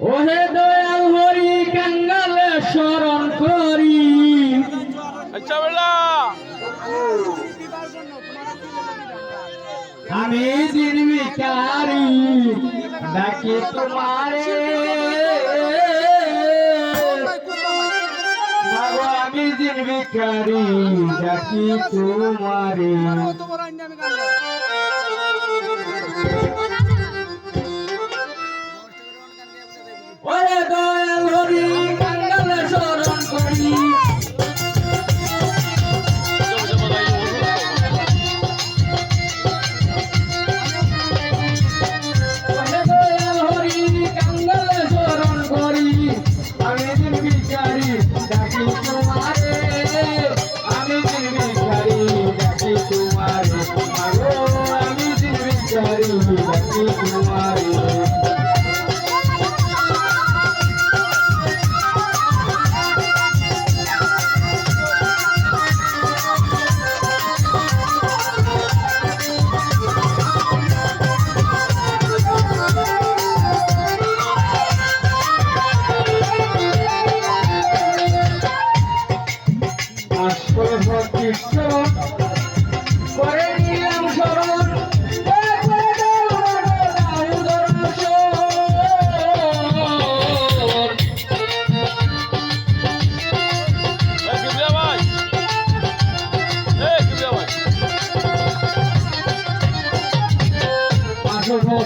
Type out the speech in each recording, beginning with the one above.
ওহে দয়াল হরি কাঙ্গাল শরণ করি। আচ্ছা বেলা। আমি দিন বিকারি ডাকি তোমারে। আমি দিন বিকারি ডাকি তোমারে। करी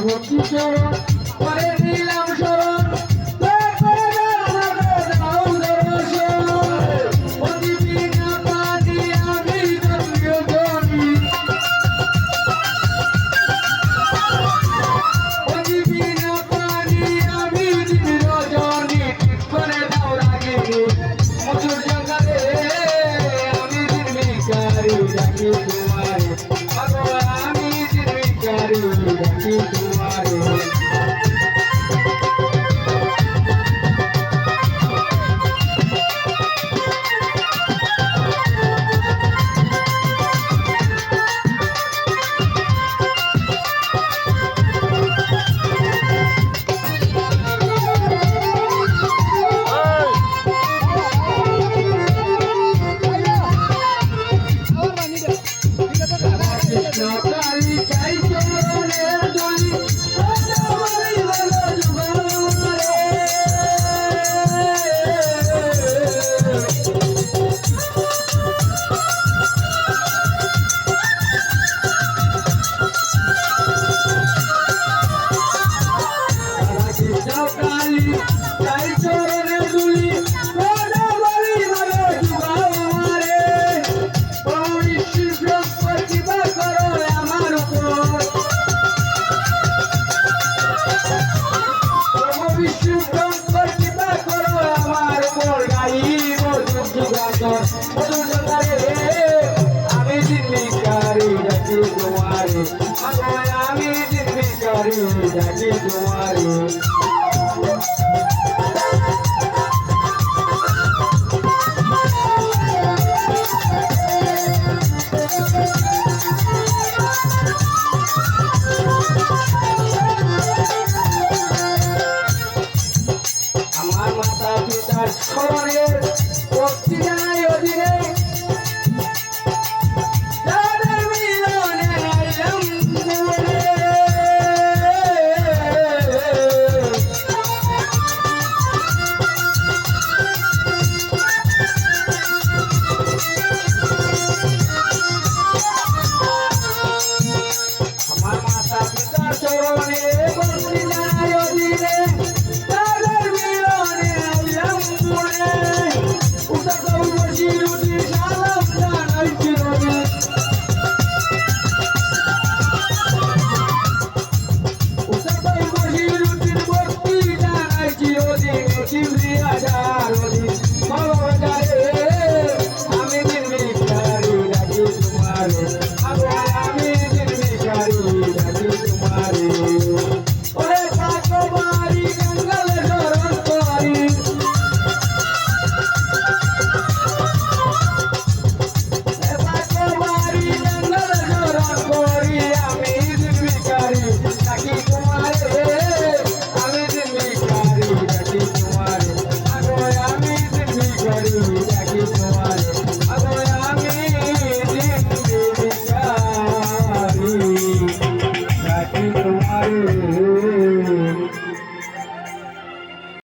ভক্তি ছাড়া জোয়ারি আমার মাতা পিতার শহরের অধীনে অধীনে